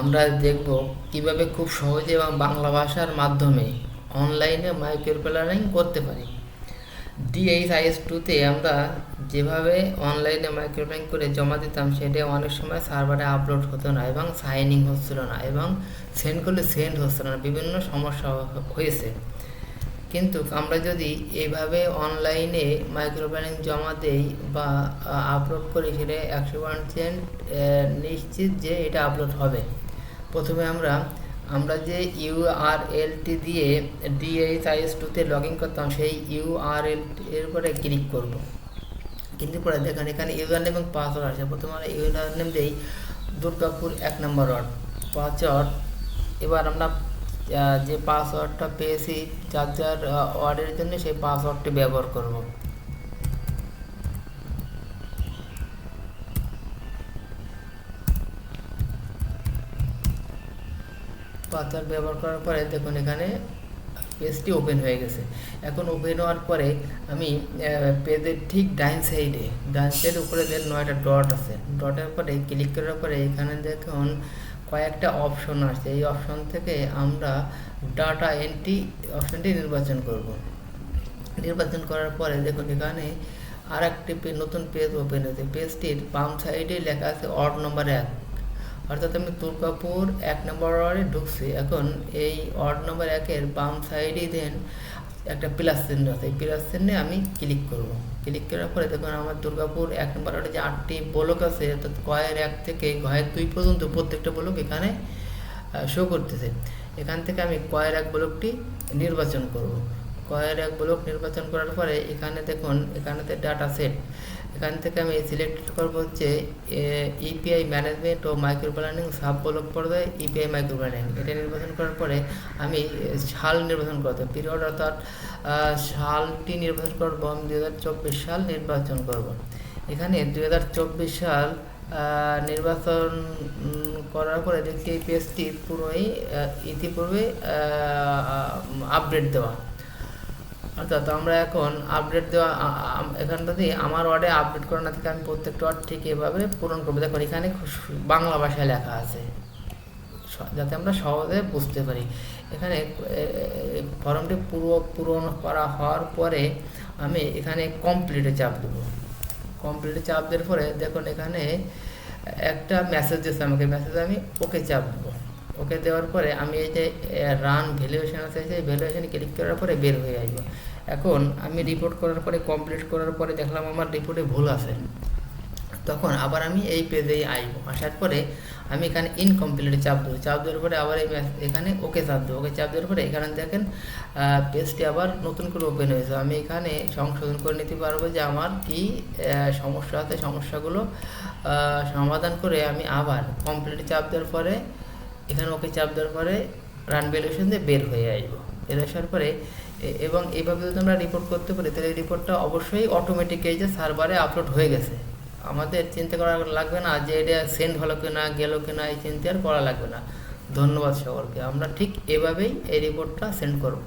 আমরা দেখব কীভাবে খুব সহজে এবং বাংলা ভাষার মাধ্যমে অনলাইনে মাইক্রো প্ল্যানিং করতে পারি। ডিএইচআইএস টুতে আমরা যেভাবে অনলাইনে মাইক্রো প্ল্যানিং করে জমা দিতাম, সেটা অনেক সময় সার্ভারে আপলোড হতো না এবং সাইনিং হচ্ছিল না এবং সেন্ড করলে সেন্ড হচ্ছিল না, বিভিন্ন সমস্যা হয়েছে। কিন্তু আমরা যদি এইভাবে অনলাইনে মাইক্রো প্ল্যানিং জমা দেই বা আপলোড করি, সেটা একশো পার্সেন্ট নিশ্চিত যে এটা আপলোড হবে। প্রথমে আমরা আমরা যে ইউআরএলটি দিয়ে ডিএইচআইএস টুতে লগ ইন করতাম, সেই ইউআরএল এর উপরে ক্লিক করব। কিন্তু পরে দেখেন, এখানে ইউজার নেম এবং পাসওয়ার্ড আছে প্রথমে আমরা ইউজার নেম দিই দুর্গাপুর এক নম্বর ওয়ার্ড পাসওয়ার্ড এবার আমরা যে পাসওয়ার্ডটা পেয়েছি, যার যার ওয়ার্ডের জন্য সেই পাসওয়ার্ডটি ব্যবহার করব। পাসওয়ার্ড ব্যবহার করার পরে দেখুন এখানে পেজটি ওপেন হয়ে গেছে। এখন ওপেন হওয়ার পরে আমি পেজের ঠিক ডাইন সাইডে ডাইন সাইডের উপরে যে নয়টা ডট আছে ডটের পরে ক্লিক করার পরে এখানে দেখুন কয়েকটা অপশন আছে। এই অপশন থেকে আমরা ডাটা এন্ট্রি অপশনটি নির্বাচন করব। নির্বাচন করার পরে দেখুন এখানে আর একটি নতুন পেজ ওপেন হয়েছে। পেজটির বাম সাইডে লেখা আছে অড নম্বর এক। অর্থাৎ আমি দুর্গাপুর এক নম্বর ওয়ার্ডে ঢুকছি। এখন এই ওয়ার্ড নম্বর একের বাম সাইডে দেন একটা প্লাস চিহ্ন আছে। এই প্লাস চিহ্নে আমি ক্লিক করব। ক্লিক করার পরে দেখুন আমার দুর্গাপুর এক নম্বর ওয়ার্ডে যে আটটি ব্লক আছে, অর্থাৎ কয়ের এক থেকে ঘয়ের দুই পর্যন্ত প্রত্যেকটা ব্লক এখানে শো করতেছে। এখান থেকে আমি কয়ের এক ব্লকটি নির্বাচন করব। কয়ের এক ব্লক নির্বাচন করার পরে এখানে দেখুন, এখানেতে ডাটা সেট এখান থেকে আমি সিলেক্ট করব হচ্ছে ইপিআই ম্যানেজমেন্ট ও মাইক্রো প্ল্যানিং সাব ব্লক পর্যায়ে ইপিআই মাইক্রো প্ল্যানিং এটা নির্বাচন করার পরে আমি সাল নির্বাচন করতে পিরিয়ড অর্থাৎ সালটি নির্বাচন করব আমি দু হাজার চব্বিশ সাল নির্বাচন করব। এখানে দু হাজার চব্বিশ সাল নির্বাচন করার পরে দেখছি এই পেজটি পুরোই ইতিপূর্বে আপডেট দেওয়া। অর্থাৎ আমরা এখন আপডেট দেওয়া এখান থেকে আমার ওয়ার্ডে আপডেট করা না থেকে আমি প্রত্যেকটা ওয়ার্ড ঠিক এভাবে পূরণ করব। দেখুন, এখানে বাংলা ভাষায় লেখা আছে। যাতে আমরা সহজে বুঝতে পারি। এখানে ফর্মটি পুরো পূরণ করা হওয়ার পরে আমি এখানে কমপ্লিটে চাপ দেবো। কমপ্লিটে চাপ দেওয়ার পরে দেখুন, এখানে একটা মেসেজ দিচ্ছে আমাকে। মেসেজে আমি ওকে চাপ দেবো। ওকে দেওয়ার পরে আমি এই যে রান ভ্যালুয়েশন আছে, সেই ভ্যালুয়েশনে ক্লিক করার পরে বের হয়ে আসব। এখন আমি রিপোর্ট করার পরে কমপ্লিট করার পরে দেখলাম আমার রিপোর্টে ভুল আছে। তখন আবার আমি এই পেজেই আসব আসার পরে আমি এখানে ইনকমপ্লিট চাপ দেবো। চাপ দেওয়ার পরে আবার এই এখানে ওকে চাপ দেবো। ওকে চাপ দেওয়ার পরে এখানে দেখেন পেজটি আবার নতুন করে ওপেন হয়েছে। আমি এখানে সংশোধন করে নিতে পারব যে আমার কি সমস্যা আছে, সমস্যাগুলো সমাধান করে আমি আবার কমপ্লিট চাপ দেওয়ার পরে এখানে ওকে চাপ দেওয়ার পরে রান ভ্যালুয়েশন দিয়ে বের হয়ে আসব। বের আসার পরে এবং এইভাবে যদি আমরা রিপোর্ট করতে পারি, তাহলে এই রিপোর্টটা অবশ্যই অটোমেটিক এই যে সার্ভারে আপলোড হয়ে গেছে। আমাদের চিন্তা করা লাগবে না যে এটা সেন্ড হলো কিনা, গেলো কিনা, এই চিন্তা আর করা লাগবে না। ধন্যবাদ সকলকে। আমরা ঠিক এভাবেই এই রিপোর্টটা সেন্ড করব।